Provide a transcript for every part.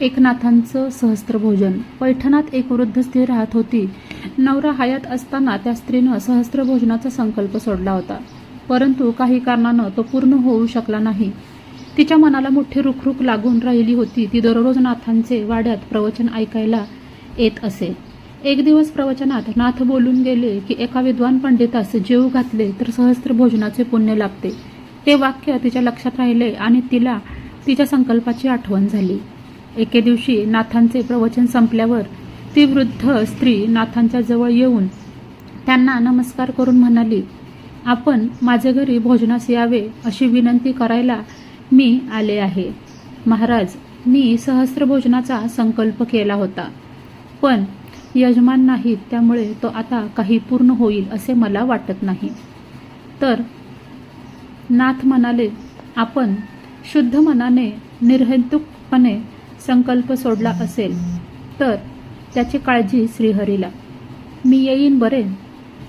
एकनाथांचं सहस्त्रभोजन पैठणात एक वृद्ध स्त्री राहत होती. नवरा हयात असताना त्या स्त्रीनं सहस्त्रभोजनाचा संकल्प सोडला होता. परंतु काही कारणानं तो पूर्ण होऊ शकला नाही. तिच्या मनाला मोठी रुखरुख लागून राहिली होती. ती दररोज नाथांचे वाड्यात प्रवचन ऐकायला येत असे. एक दिवस प्रवचनात नाथ बोलून गेले की एका विद्वान पंडितास जीव घातले तर सहस्त्र भोजनाचे पुण्य लाभते. ते वाक्य तिच्या लक्षात राहिले आणि तिला तिच्या संकल्पाची आठवण झाली. एके दिवशी नाथांचे प्रवचन संपल्यावर ती वृद्ध स्त्री नाथांच्या जवळ येऊन त्यांना नमस्कार करून म्हणाली आपण माझ्या घरी भोजनास यावे अशी विनंती करायला मी आले आहे. महाराज मी सहस्र भोजनाचा संकल्प केला होता. पण यजमान नाहीत त्यामुळे तो आता काही पूर्ण होईल असे मला वाटत नाही. तर नाथ म्हणाले आपण शुद्ध मनाने निर्हेतुकपणे संकल्प सोडला असेल तर त्याची काळजी श्रीहरीला. मी येईन बरेन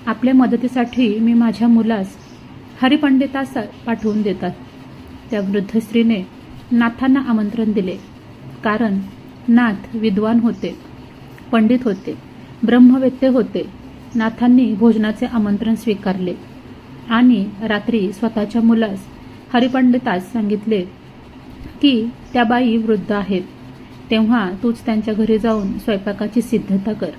आपल्या मदतीसाठी मी माझ्या मुलास हरिपंडितास पाठवून देतात. त्या वृद्ध स्त्रीने नाथांना आमंत्रण दिले. कारण नाथ विद्वान होते पंडित होते ब्रह्मवेत्ते होते. नाथांनी भोजनाचे आमंत्रण स्वीकारले. आणि रात्री स्वतःच्या मुलास हरिपंडितास सांगितले की त्या बाई वृद्ध आहेत. तेव्हा तूच त्यांच्या घरी जाऊन स्वयंपाकाची सिद्धता कर.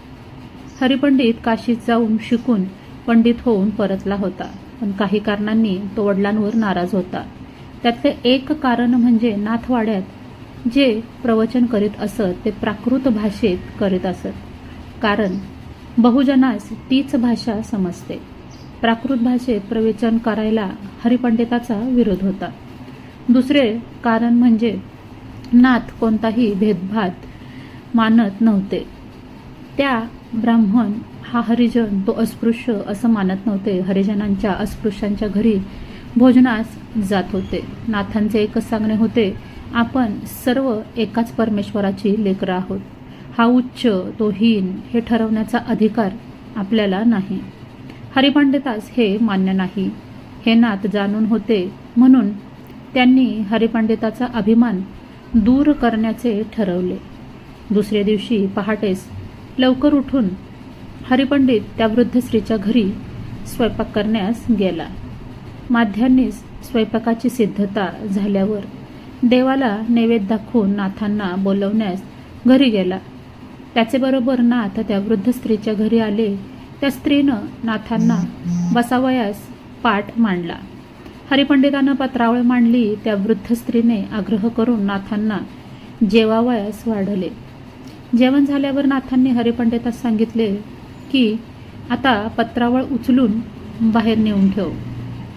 हरिपंडित काशीत जाऊन शिकून पंडित होऊन परतला होता पण काही कारणांनी तो वडिलांवर नाराज होता. त्यातले एक कारण म्हणजे नाथवाड्यात जे प्रवचन करीत असत ते प्राकृत भाषेत करीत असत. कारण बहुजनास तीच भाषा समजते. प्राकृत भाषेत प्रवचन करायला हरिपंडिताचा विरोध होता. दुसरे कारण म्हणजे नाथ कोणताही भेदभात मानत नव्हते. त्या ब्राह्मण हा हरिजन तो अस्पृश्य असं मानत नव्हते. हरिजनांच्या अस्पृश्यांच्या घरी भोजनास जात होते. नाथांचे एकच सांगणे होते आपण सर्व एकाच परमेश्वराची लेकरं आहोत. हा उच्च तो हीन हे ठरवण्याचा अधिकार आपल्याला नाही. हरिपंडितास हे मान्य नाही. हे नाथ जाणून होते म्हणून त्यांनी हरिपंडिताचा अभिमान दूर करण्याचे ठरवले. दुसऱ्या दिवशी पहाटेस लवकर उठून हरिपंडित त्या वृद्ध स्त्रीच्या घरी स्वयंपाक करण्यास गेला. माध्यान्नीच स्वयंपाकाची सिद्धता झाल्यावर देवाला नैवेद्य दाखवून नाथांना बोलवण्यास घरी गेला. त्याचे बरोबर नाथ त्या वृद्ध स्त्रीच्या घरी आले. त्या स्त्रीनं नाथांना बसावयास पाठ मांडला. हरिपंडितानं पत्रावळ मांडली त्या वृद्ध स्त्रीने आग्रह करून नाथांना जेवावयास वाढले. जेवण झाल्यावर नाथांनी हरिपंडितास सांगितले की आता पत्रावळ उचलून बाहेर नेऊन ठेव.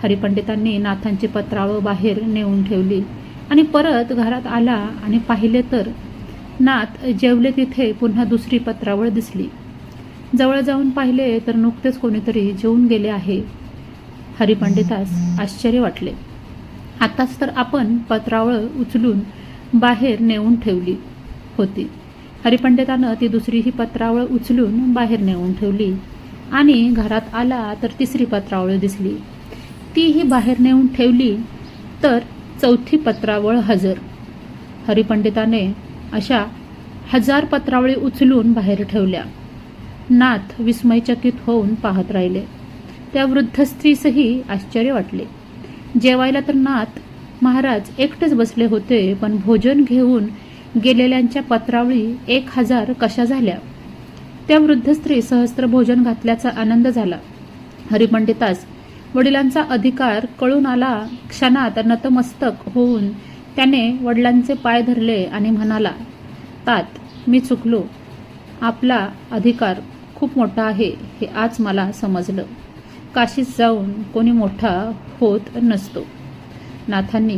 हरिपंडितांनी नाथांची पत्रावळ बाहेर नेऊन ठेवली आणि परत घरात आला आणि पाहिले तर नाथ जेवले तिथे पुन्हा दुसरी पत्रावळ दिसली. जवळ जाऊन पाहिले तर नुकतेच कोणीतरी जेवून गेले आहे. हरिपंडितास आश्चर्य वाटले. आताच तर आपण पत्रावळ उचलून बाहेर नेऊन ठेवली होती. हरिपंडितानं ती दुसरी ही पत्रावळ उचलून बाहेर नेऊन ठेवली. आणि घरात आला तर तिसरी पत्रावळ दिसली. तीही बाहेर नेऊन ठेवली तर चौथी पत्रावळ हजर. हरिपंडिताने अशा हजार पत्रावळी उचलून बाहेर ठेवल्या. नाथ विस्मयचकित होऊन पाहत राहिले. त्या वृद्ध स्त्रीसही आश्चर्य वाटले. जेवायला तर नाथ महाराज एकटेच बसले होते पण भोजन घेऊन गेलेल्यांच्या पत्रावळी एक हजार कशा झाल्या. त्या वृद्ध स्त्री सहस्त्र भोजन घातल्याचा आनंद झाला. हरिपंडितास वडिलांचा अधिकार कळून आला. क्षणात नतमस्तक होऊन त्याने वडिलांचे पाय धरले आणि म्हणाला तात मी चुकलो. आपला अधिकार खूप मोठा आहे हे आज मला समजलं. काशीत जाऊन कोणी मोठा होत नसतो. नाथांनी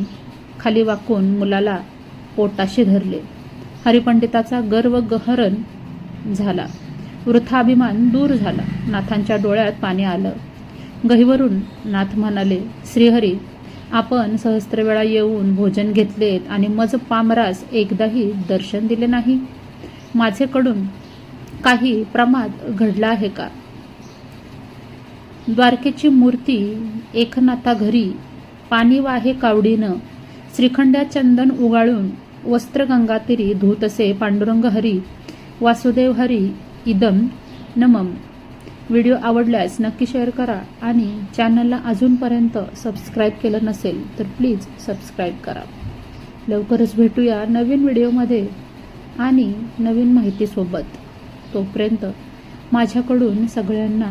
खाली वाकून मुलाला पोटाशी धरले. हरिपंडिताचा गर्व गहरण झाला. वृथाभिमान दूर झाला. नाथांच्या डोळ्यात पाणी आलं. गहिवरून नाथ म्हणाले श्रीहरी आपण सहस्त्रवेळा येऊन भोजन घेतलेत आणि मज पामरास एकदाही दर्शन दिले नाही. माझेकडून काही प्रमाद घडला आहे का? द्वारकेची मूर्ती एकनाथा घरी पाणी वाहे कावडीनं श्रीखंड्या चंदन उगाळून वस्त्रगंगातिरी धूतसे पांडुरंग हरी वासुदेव हरी इदम नमम. व्हिडिओ आवडल्यास नक्की शेअर करा आणि चॅनलला अजूनपर्यंत सबस्क्राईब केलं नसेल तर प्लीज सबस्क्राईब करा. लवकरच भेटूया नवीन व्हिडिओमध्ये आणि नवीन माहितीसोबत. तोपर्यंत माझ्याकडून सगळ्यांना